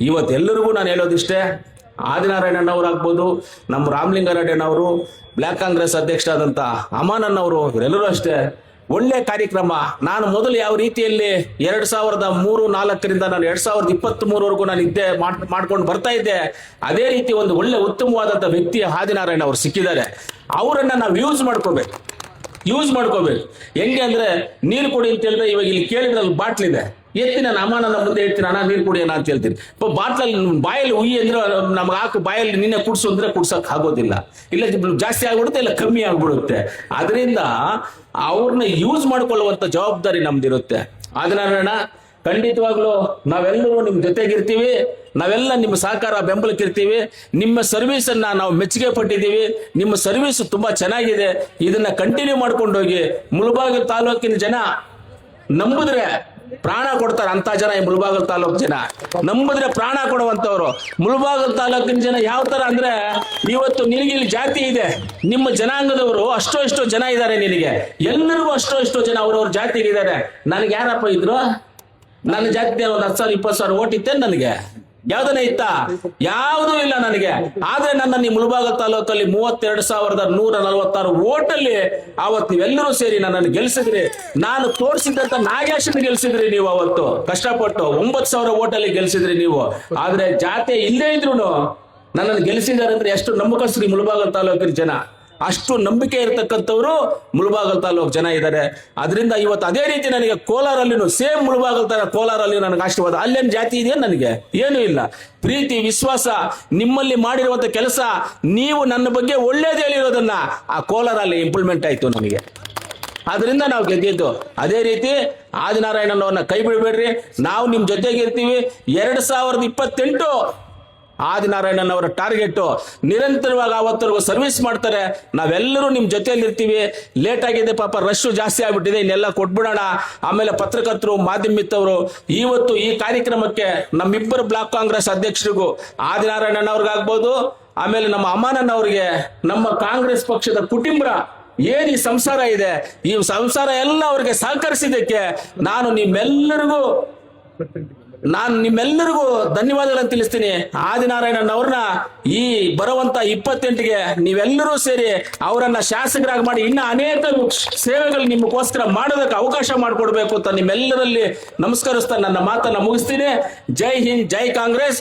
ಇವತ್ತೆಲ್ಲರಿಗೂ ನಾನು ಹೇಳೋದಿಷ್ಟೇ ಆದಿನಾರಾಯಣಣ್ಣವರಾಗ್ಬೋದು ನಮ್ಮ ಅವರು ಬ್ಲ್ಯಾಕ್ ಕಾಂಗ್ರೆಸ್ ಅಧ್ಯಕ್ಷರಾದಂಥ ಅಮಾನನ್ನವರು ಇವರೆಲ್ಲರೂ ಅಷ್ಟೇ, ಒಳ್ಳೆ ಕಾರ್ಯಕ್ರಮ. ನಾನು ಮೊದಲು ಯಾವ ರೀತಿಯಲ್ಲಿ ಎರಡ್ ಸಾವಿರದ ಮೂರು ನಾಲ್ಕರಿಂದ ನಾನು ಎರಡ್ ಸಾವಿರದ ಇಪ್ಪತ್ತ್ ಮೂರವರೆಗೂ ನಾನು ಇದ್ದೆ ಮಾಡ್- ಮಾಡ್ಕೊಂಡು ಬರ್ತಾ ಇದ್ದೆ, ಅದೇ ರೀತಿ ಒಂದು ಒಳ್ಳೆ ಉತ್ತಮವಾದಂತ ವ್ಯಕ್ತಿ ಆದಿನಾರಾಯಣ ಅವರು ಸಿಕ್ಕಿದ್ದಾರೆ. ಅವರನ್ನ ನಾವು ಯೂಸ್ ಮಾಡ್ಕೋಬೇಕು. ಯೂಸ್ ಮಾಡ್ಕೋಬೇಕು. ಹೆಂಗೆ ಅಂದ್ರೆ ನೀರು ಕೊಡಿ ಅಂತ ಹೇಳಿದ್ರೆ ಇವಾಗ ಇಲ್ಲಿ ಕೇಳಿದ್ರಲ್ಲಿ ಬಾಟ್ಲ್ ಇದೆ ಎತ್ತಿ ನಮ್ಮನ ನಮ್ಮ ಮುಂದೆ ಹೇಳ್ತೀನಿ ಅಣ್ಣ, ನೀರು ಕುಡಿಯೋಣ ಅಂತ ಹೇಳ್ತೀನಿ. ಬಾಟ್ಲಲ್ಲಿ ಬಾಯಲ್ಲಿ ಉಯ್ಯಿ ಅಂದ್ರೆ ನಮ್ಗೆ ಹಾಕು, ಬಾಯಲ್ಲಿ ನಿನ್ನೆ ಕುಡ್ಸು ಅಂದ್ರೆ ಕುಡ್ಸಕ್ ಆಗೋದಿಲ್ಲ. ಇಲ್ಲ ಜಾಸ್ತಿ ಆಗ್ಬಿಡುತ್ತೆ, ಇಲ್ಲ ಕಮ್ಮಿ ಆಗ್ಬಿಡುತ್ತೆ. ಅದರಿಂದ ಅವ್ರನ್ನ ಯೂಸ್ ಮಾಡ್ಕೊಳ್ಳುವಂತ ಜವಾಬ್ದಾರಿ ನಮ್ದಿರುತ್ತೆ. ಅದನ್ನ ಖಂಡಿತವಾಗ್ಲೂ ನಾವೆಲ್ಲರೂ ನಿಮ್ ಜೊತೆಗಿರ್ತೀವಿ, ನಾವೆಲ್ಲ ನಿಮ್ಮ ಸಹಕಾರ ಬೆಂಬಲಕ್ಕಿರ್ತೀವಿ, ನಿಮ್ಮ ಸರ್ವಿಸ್ ಅನ್ನ ನಾವು ಮೆಚ್ಚುಗೆ ಪಟ್ಟಿದ್ದೀವಿ, ನಿಮ್ಮ ಸರ್ವಿಸ್ ತುಂಬಾ ಚೆನ್ನಾಗಿದೆ. ಇದನ್ನ ಕಂಟಿನ್ಯೂ ಮಾಡ್ಕೊಂಡೋಗಿ, ಮುಳಬಾಗಿಲು ತಾಲೂಕಿನ ಜನ ನಂಬಿದ್ರೆ ಪ್ರಾಣ ಕೊಡ್ತಾರೆ ಅಂತ ಜನ ಈ ಮುಳಬಾಗಲ್ ತಾಲೂಕು ಜನ. ನಂಬಿದ್ರೆ ಪ್ರಾಣ ಕೊಡುವಂತವ್ರು. ಮುಳಬಾಗಲ್ ತಾಲೂಕಿನ ಜನ ಯಾವ ತರ ಅಂದ್ರೆ ಇವತ್ತು ನಿನಗೆ ಇಲ್ಲಿ ಜಾತಿ ಇದೆ. ನಿಮ್ಮ ಜನಾಂಗದವರು ಅಷ್ಟೋ ಇಷ್ಟೋ ಜನ ಇದ್ದಾರೆ ನಿನಗೆ. ಎಲ್ಲರಿಗೂ ಅಷ್ಟೋ ಇಷ್ಟೋ ಜನ ಅವ್ರವ್ರ ಜಾತಿಗೆ ಇದ್ದಾರೆ ನನಗೆ ಯಾರಪ್ಪ ಇದ್ರು? ನನ್ನ ಜಾತಿ ಒಂದು ಹತ್ತು ಸಾವಿರ, ಇಪ್ಪತ್ತು ಸಾವಿರ ಓಟ್ ಇತ್ತೇನ್ ನನಗೆ? ಯಾವ್ದನ ಇತ್ತ? ಯಾವುದೂ ಇಲ್ಲ ನನಗೆ. ಆದ್ರೆ ನನ್ನ ಈ ಮುಳಬಾಗ ತಾಲೂಕಲ್ಲಿ ಮೂವತ್ತೆರಡು ಸಾವಿರದ ನೂರ ನಲವತ್ತಾರು ಓಟಲ್ಲಿ ಅವತ್ತು ನೀವೆಲ್ಲರೂ ಸೇರಿ ನನ್ನನ್ನು ಗೆಲ್ಸಿದ್ರಿ. ನಾನು ತೋರಿಸಿದಂತ ನಾಗೇಶನ್ ಗೆಲ್ಸಿದ್ರಿ ನೀವು ಅವತ್ತು. ಕಷ್ಟಪಟ್ಟು ಒಂಬತ್ತು ಸಾವಿರ ಓಟಲ್ಲಿ ಗೆಲ್ಸಿದ್ರಿ ನೀವು. ಆದ್ರೆ ಜಾತಿ ಇಲ್ಲೇ ಇದ್ರು ನನ್ನನ್ನು ಗೆಲ್ಸಿದ್ದಾರೆ ಅಂದ್ರೆ ಎಷ್ಟು ನಂಬಕಸ್ತ್ರಿ ಮುಳುಬಾಗ ತಾಲೂಕಿನ ಜನ. ಅಷ್ಟು ನಂಬಿಕೆ ಇರತಕ್ಕಂಥವರು ಮುಳುಬಾಗಲ್ ತಾಲೂಕು ಜನ ಇದ್ದಾರೆ ಅದರಿಂದ ಇವತ್ತು ಅದೇ ರೀತಿ ನನಗೆ ಕೋಲಾರಲ್ಲಿನೂ ಸೇಮ್ ಮುಳುಬಾಗಲ್ ತರ ಕೋಲಾರಲ್ಲಿ ನನಗೆ ಆಶೀರ್ವಾದ. ಅಲ್ಲೇನು ಜಾತಿ ಇದೆಯೋ ನನಗೆ? ಏನೂ ಇಲ್ಲ. ಪ್ರೀತಿ, ವಿಶ್ವಾಸ, ನಿಮ್ಮಲ್ಲಿ ಮಾಡಿರುವಂಥ ಕೆಲಸ, ನೀವು ನನ್ನ ಬಗ್ಗೆ ಒಳ್ಳೇದು ಹೇಳಿರೋದನ್ನ ಆ ಕೋಲಾರಲ್ಲಿ ಇಂಪ್ಲಿಮೆಂಟ್ ಆಯ್ತು ನನಗೆ ಆದ್ರಿಂದ ನಾವು ಗೆದ್ದಿದ್ದು. ಅದೇ ರೀತಿ ಆದಿನಾರಾಯಣನವ್ರನ್ನ ಕೈ ಬಿಡಬೇಡ್ರಿ. ನಾವು ನಿಮ್ಮ ಜೊತೆಗೆ ಇರ್ತೀವಿ ಎರಡ್ ಸಾವಿರದ ಇಪ್ಪತ್ತೆಂಟು ಆದಿನಾರಾಯಣನ್ ಅವರ ಟಾರ್ಗೆಟ್ ನಿರಂತರವಾಗಿ ಅವತ್ತರೆಗೂ ಸರ್ವಿಸ್ ಮಾಡ್ತಾರೆ. ನಾವೆಲ್ಲರೂ ನಿಮ್ ಜೊತೆಯಲ್ಲಿ ಇರ್ತೀವಿ ಲೇಟ್ ಆಗಿದೆ ಪಾಪ ರಶ್ ಜಾಸ್ತಿ ಆಗ್ಬಿಟ್ಟಿದೆ, ಇನ್ನೆಲ್ಲ ಕೊಟ್ಬಿಡೋಣ. ಆಮೇಲೆ ಪತ್ರಕರ್ತರು, ಮಾಧ್ಯಮ ಇವತ್ತು ಈ ಕಾರ್ಯಕ್ರಮಕ್ಕೆ ನಮ್ಮಿಬ್ಬರು ಬ್ಲಾಕ್ ಕಾಂಗ್ರೆಸ್ ಅಧ್ಯಕ್ಷರಿಗೂ ಆದಿನಾರಾಯಣನ್ ಅವ್ರಿಗಾಗ್ಬೋದು ಆಮೇಲೆ ನಮ್ಮ ಅಮ್ಮಾನನ್ ಅವ್ರಿಗೆ ನಮ್ಮ ಕಾಂಗ್ರೆಸ್ ಪಕ್ಷದ ಕುಟುಂಬ ಏನ್ ಈ ಸಂಸಾರ ಇದೆ. ಈ ಸಂಸಾರ ಎಲ್ಲ ಅವ್ರಿಗೆ ಸಹಕರಿಸಿದ್ದಕ್ಕೆ ನಾನು ನಿಮ್ಮೆಲ್ಲರಿಗೂ ನಾನು ನಿಮ್ಮೆಲ್ಲರಿಗೂ ಧನ್ಯವಾದಗಳನ್ನು ತಿಳಿಸ್ತೀನಿ. ಆದಿನಾರಾಯಣನ್ ಅವ್ರನ್ನ ಈ ಬರುವಂತ ಇಪ್ಪತ್ತೆಂಟಿಗೆ ನೀವೆಲ್ಲರೂ ಸೇರಿ ಅವರನ್ನ ಶಾಸಕರಾಗಿ ಮಾಡಿ ಇನ್ನ ಅನೇಕ ಸೇವೆಗಳು ನಿಮಗೋಸ್ಕರ ಮಾಡೋದಕ್ಕೆ ಅವಕಾಶ ಮಾಡಿಕೊಡ್ಬೇಕು ಅಂತ ನಿಮ್ಮೆಲ್ಲರಲ್ಲಿ ನಮಸ್ಕರಿಸ್ತಾ ನನ್ನ ಮಾತನ್ನ ಮುಗಿಸ್ತೀನಿ. ಜೈ ಹಿಂದ್, ಜೈ ಕಾಂಗ್ರೆಸ್.